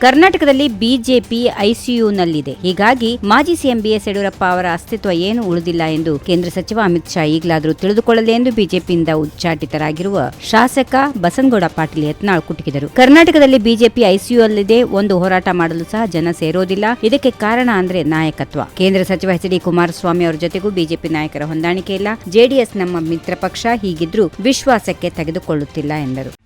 ಕರ್ನಾಟಕದಲ್ಲಿ ಬಿಜೆಪಿ ಐಸಿಯುನಲ್ಲಿದೆ. ಹೀಗಾಗಿ ಮಾಜಿ ಸಿಎಂ ಬಿಎಸ್ ಯಡಿಯೂರಪ್ಪ ಅವರ ಅಸ್ತಿತ್ವ ಏನು ಉಳಿದಿಲ್ಲ ಎಂದು ಕೇಂದ್ರ ಸಚಿವ ಅಮಿತ್ ಶಾ ಈಗಲಾದರೂ ತಿಳಿದುಕೊಳ್ಳಲಿ ಎಂದು ಬಿಜೆಪಿಯಿಂದ ಉಚ್ಚಾಟಿತರಾಗಿರುವ ಶಾಸಕ ಬಸನಗೌಡ ಪಾಟೀಲ್ ಯತ್ನಾಳ್ ಕುಟುಕಿದರು. ಕರ್ನಾಟಕದಲ್ಲಿ ಬಿಜೆಪಿ ಐಸಿಯುನಲ್ಲಿದೆ. ಒಂದು ಹೋರಾಟ ಮಾಡಲು ಸಹ ಜನ ಸೇರೋದಿಲ್ಲ. ಇದಕ್ಕೆ ಕಾರಣ ಅಂದ್ರೆ ನಾಯಕತ್ವ. ಕೇಂದ್ರ ಸಚಿವ ಎಚ್ ಡಿ ಕುಮಾರಸ್ವಾಮಿ ಅವರ ಜೊತೆಗೂ ಬಿಜೆಪಿ ನಾಯಕರ ಹೊಂದಾಣಿಕೆ ಇಲ್ಲ. ಜೆಡಿಎಸ್ ನಮ್ಮ ಮಿತ್ರ ಪಕ್ಷ. ಹೀಗಿದ್ರೂ ವಿಶ್ವಾಸಕ್ಕೆ ತೆಗೆದುಕೊಳ್ಳುತ್ತಿಲ್ಲ ಎಂದರು.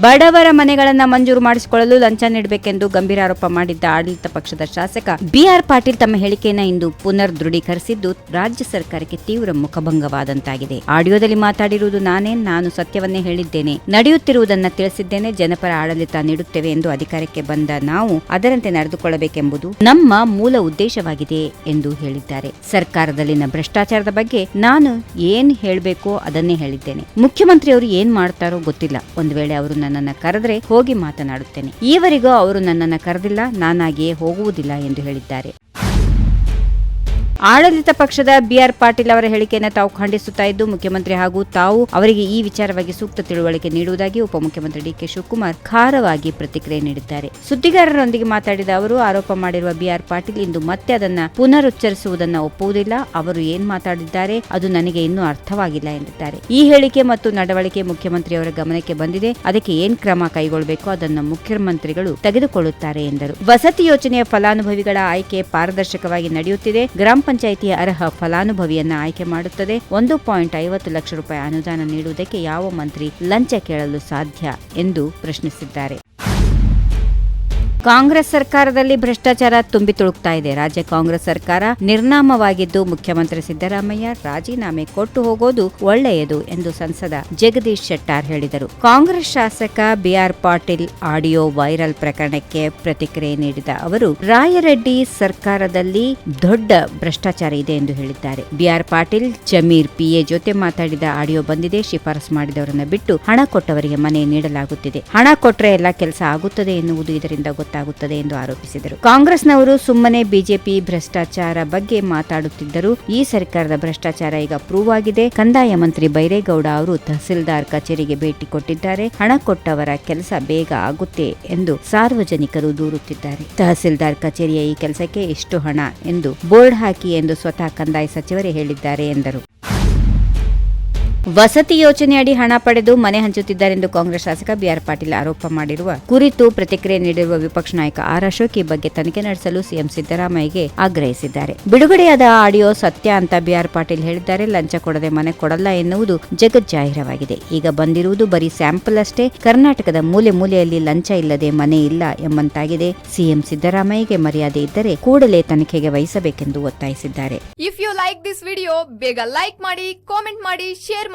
ಬಡವರ ಮನೆಗಳನ್ನ ಮಂಜೂರು ಮಾಡಿಸಿಕೊಳ್ಳಲು ಲಂಚ ನೀಡಬೇಕೆಂದು ಗಂಭೀರ ಆರೋಪ ಮಾಡಿದ್ದ ಆಡಳಿತ ಪಕ್ಷದ ಶಾಸಕ ಬಿಆರ್ ಪಾಟೀಲ್ ತಮ್ಮ ಹೇಳಿಕೆಯನ್ನು ಇಂದು ಪುನರ್ ದೃಢೀಕರಿಸಿದ್ದು ರಾಜ್ಯ ಸರ್ಕಾರಕ್ಕೆ ತೀವ್ರ ಮುಖಭಂಗವಾದಂತಾಗಿದೆ. ಆಡಿಯೋದಲ್ಲಿ ಮಾತಾಡಿರುವುದು ನಾನೇ, ನಾನು ಸತ್ಯವನ್ನೇ ಹೇಳಿದ್ದೇನೆ. ನಡೆಯುತ್ತಿರುವುದನ್ನ ತಿಳಿಸಿದ್ದೇನೆ, ಜನಪರ ಆಡಳಿತ ನೀಡುತ್ತೇವೆ ಎಂದು ಅಧಿಕಾರಕ್ಕೆ ಬಂದ ನಾವು ಅದರಂತೆ ನಡೆದುಕೊಳ್ಳಬೇಕೆಂಬುದು ನಮ್ಮ ಮೂಲ ಉದ್ದೇಶವಾಗಿದೆ ಎಂದು ಹೇಳಿದ್ದಾರೆ. ಸರ್ಕಾರದಲ್ಲಿನ ಭ್ರಷ್ಟಾಚಾರದ ಬಗ್ಗೆ ನಾನು ಏನ್ ಹೇಳಬೇಕೋ ಅದನ್ನೇ ಹೇಳಿದ್ದೇನೆ. ಮುಖ್ಯಮಂತ್ರಿಯವರು ಏನ್ ಮಾಡ್ತಾರೋ ಗೊತ್ತಿಲ್ಲ. ಒಂದು ವೇಳೆ ಅವರು ನನ್ನನ್ನ ಕರೆದ್ರೆ ಹೋಗಿ ಮಾತನಾಡುತ್ತೇನೆ. ಈವರೆಗೂ ಅವರು ನನ್ನನ್ನು ಕರೆದಿಲ್ಲ ನಾನಾಗಿಯೇ ಹೋಗುವುದಿಲ್ಲ ಎಂದು ಹೇಳಿದ್ದಾರೆ. ಆಡಳಿತ ಪಕ್ಷದ ಬಿಆರ್ ಪಾಟೀಲ್ ಅವರ ಹೇಳಿಕೆಯನ್ನು ತಾವು ಖಂಡಿಸುತ್ತಾ ಇದ್ದು, ಮುಖ್ಯಮಂತ್ರಿ ಹಾಗೂ ತಾವು ಅವರಿಗೆ ಈ ವಿಚಾರವಾಗಿ ಸೂಕ್ತ ತಿಳುವಳಿಕೆ ನೀಡುವುದಾಗಿ ಉಪಮುಖ್ಯಮಂತ್ರಿ ಡಿಕೆ ಶಿವಕುಮಾರ್ ಖಾರವಾಗಿ ಪ್ರತಿಕ್ರಿಯೆ ನೀಡಿದ್ದಾರೆ. ಸುದ್ದಿಗಾರರೊಂದಿಗೆ ಮಾತಾಡಿದ ಅವರು, ಆರೋಪ ಮಾಡಿರುವ ಬಿಆರ್ ಪಾಟೀಲ್ ಇಂದು ಮತ್ತೆ ಅದನ್ನ ಪುನರುಚ್ಚರಿಸುವುದನ್ನು ಒಪ್ಪುವುದಿಲ್ಲ. ಅವರು ಏನ್ ಮಾತಾಡಿದ್ದಾರೆ, ಅದು ನನಗೆ ಇನ್ನೂ ಅರ್ಥವಾಗಿಲ್ಲ ಎಂದಿದ್ದಾರೆ. ಈ ಹೇಳಿಕೆ ಮತ್ತು ನಡವಳಿಕೆ ಮುಖ್ಯಮಂತ್ರಿಯವರ ಗಮನಕ್ಕೆ ಬಂದಿದೆ. ಅದಕ್ಕೆ ಏನ್ ಕ್ರಮ ಕೈಗೊಳ್ಳಬೇಕು ಅದನ್ನು ಮುಖ್ಯಮಂತ್ರಿಗಳು ತೆಗೆದುಕೊಳ್ಳುತ್ತಾರೆ ಎಂದರು. ವಸತಿ ಯೋಜನೆಯ ಫಲಾನುಭವಿಗಳ ಆಯ್ಕೆ ಪಾರದರ್ಶಕವಾಗಿ ನಡೆಯುತ್ತಿದೆ. ಗ್ರಾಮ ಪಂಚಾಯಿತಿಯ ಅರ್ಹ ಫಲಾನುಭವಿಯನ್ನ ಆಯ್ಕೆ ಮಾಡುತ್ತದೆ. ಒಂದು ಪಾಯಿಂಟ್ ಐವತ್ತು ಲಕ್ಷ ರೂಪಾಯಿ ಅನುದಾನ ನೀಡುವುದಕ್ಕೆ ಯಾವ ಮಂತ್ರಿ ಲಂಚ ಕೇಳಲು ಸಾಧ್ಯ ಎಂದು ಪ್ರಶ್ನಿಸಿದ್ದಾರೆ. ಕಾಂಗ್ರೆಸ್ ಸರ್ಕಾರದಲ್ಲಿ ಭ್ರಷ್ಟಾಚಾರ ತುಂಬಿ ತುಳುಕ್ತಾ ಇದೆ. ರಾಜ್ಯ ಕಾಂಗ್ರೆಸ್ ಸರ್ಕಾರ ನಿರ್ನಾಮವಾಗಿದ್ದು ಮುಖ್ಯಮಂತ್ರಿ ಸಿದ್ದರಾಮಯ್ಯ ರಾಜೀನಾಮೆ ಕೊಟ್ಟು ಹೋಗೋದು ಒಳ್ಳೆಯದು ಎಂದು ಸಂಸದ ಜಗದೀಶ್ ಶೆಟ್ಟಾರ್ ಹೇಳಿದರು. ಕಾಂಗ್ರೆಸ್ ಶಾಸಕ ಬಿಆರ್ ಪಾಟೀಲ್ ಆಡಿಯೋ ವೈರಲ್ ಪ್ರಕರಣಕ್ಕೆ ಪ್ರತಿಕ್ರಿಯೆ ನೀಡಿದ ಅವರು, ರಾಯರೆಡ್ಡಿ ಸರ್ಕಾರದಲ್ಲಿ ದೊಡ್ಡ ಭ್ರಷ್ಟಾಚಾರ ಇದೆ ಎಂದು ಹೇಳಿದ್ದಾರೆ. ಬಿಆರ್ ಪಾಟೀಲ್, ಜಮೀರ್ ಪಿಎ ಜೊತೆ ಮಾತಾಡಿದ ಆಡಿಯೋ ಬಂದಿದೆ. ಶಿಫಾರಸು ಮಾಡಿದವರನ್ನ ಬಿಟ್ಟು ಹಣ ಕೊಟ್ಟವರಿಗೆ ಮನೆ ನೀಡಲಾಗುತ್ತಿದೆ. ಹಣ ಕೊಟ್ಟರೆ ಎಲ್ಲ ಕೆಲಸ ಆಗುತ್ತದೆ ಎನ್ನುವುದು ಇದರಿಂದ ಗೊತ್ತಾಗುತ್ತದೆ ಎಂದು ಆರೋಪಿಸಿದರು. ಕಾಂಗ್ರೆಸ್ನವರು ಸುಮ್ಮನೆ ಬಿಜೆಪಿ ಭ್ರಷ್ಟಾಚಾರ ಬಗ್ಗೆ ಮಾತಾಡುತ್ತಿದ್ದರು ಈ ಸರ್ಕಾರದ ಭ್ರಷ್ಟಾಚಾರ ಈಗ ಪ್ರೂವ್ ಆಗಿದೆ. ಕಂದಾಯ ಮಂತ್ರಿ ಬೈರೇಗೌಡ ಅವರು ತಹಸೀಲ್ದಾರ್ ಕಚೇರಿಗೆ ಭೇಟಿ ಕೊಟ್ಟಿದ್ದಾರೆ. ಹಣ ಕೊಟ್ಟವರ ಕೆಲಸ ಬೇಗ ಆಗುತ್ತೆ ಎಂದು ಸಾರ್ವಜನಿಕರು ದೂರುತ್ತಿದ್ದಾರೆ. ತಹಸೀಲ್ದಾರ್ ಕಚೇರಿಯ ಈ ಕೆಲಸಕ್ಕೆ ಎಷ್ಟು ಹಣ ಎಂದು ಬೋರ್ಡ್ ಹಾಕಿ ಎಂದು ಸ್ವತಃ ಕಂದಾಯ ಸಚಿವರೇ ಹೇಳಿದ್ದಾರೆ ಎಂದರು. ವಸತಿ ಯೋಜನೆಯಡಿ ಹಣ ಪಡೆದು ಮನೆ ಹಂಚುತ್ತಿದ್ದಾರೆಂದು ಕಾಂಗ್ರೆಸ್ ಶಾಸಕ ಬಿಆರ್ ಪಾಟೀಲ್ ಆರೋಪ ಮಾಡಿರುವ ಕುರಿತು ಪ್ರತಿಕ್ರಿಯೆ ನೀಡಿರುವ ವಿಪಕ್ಷ ನಾಯಕ ಆರ್ ಅಶೋಕ್ ಈ ಬಗ್ಗೆ ತನಿಖೆ ನಡೆಸಲು ಸಿಎಂ ಸಿದ್ದರಾಮಯ್ಯಗೆ ಆಗ್ರಹಿಸಿದ್ದಾರೆ. ಬಿಡುಗಡೆಯಾದ ಆಡಿಯೋ ಸತ್ಯ ಅಂತ ಬಿಆರ್ ಪಾಟೀಲ್ ಹೇಳಿದ್ದಾರೆ. ಲಂಚ ಕೊಡದೆ ಮನೆ ಕೊಡಲ್ಲ ಎನ್ನುವುದು ಜಗಜ್ಜಾಹಿರವಾಗಿದೆ. ಈಗ ಬಂದಿರುವುದು ಬರೀ ಸ್ಯಾಂಪಲ್ ಅಷ್ಟೇ. ಕರ್ನಾಟಕದ ಮೂಲೆ ಮೂಲೆಯಲ್ಲಿ ಲಂಚ ಇಲ್ಲದೆ ಮನೆ ಇಲ್ಲ ಎಂಬಂತಾಗಿದೆ. ಸಿಎಂ ಸಿದ್ದರಾಮಯ್ಯಗೆ ಮರ್ಯಾದೆ ಇದ್ದರೆ ಕೂಡಲೇ ತನಿಖೆಗೆ ವಹಿಸಬೇಕೆಂದು ಒತ್ತಾಯಿಸಿದ್ದಾರೆ. If you like this video ಬೇಗ ಲೈಕ್ ಮಾಡಿ ಕಾಮೆಂಟ್ ಮಾಡಿ ಶೇರ್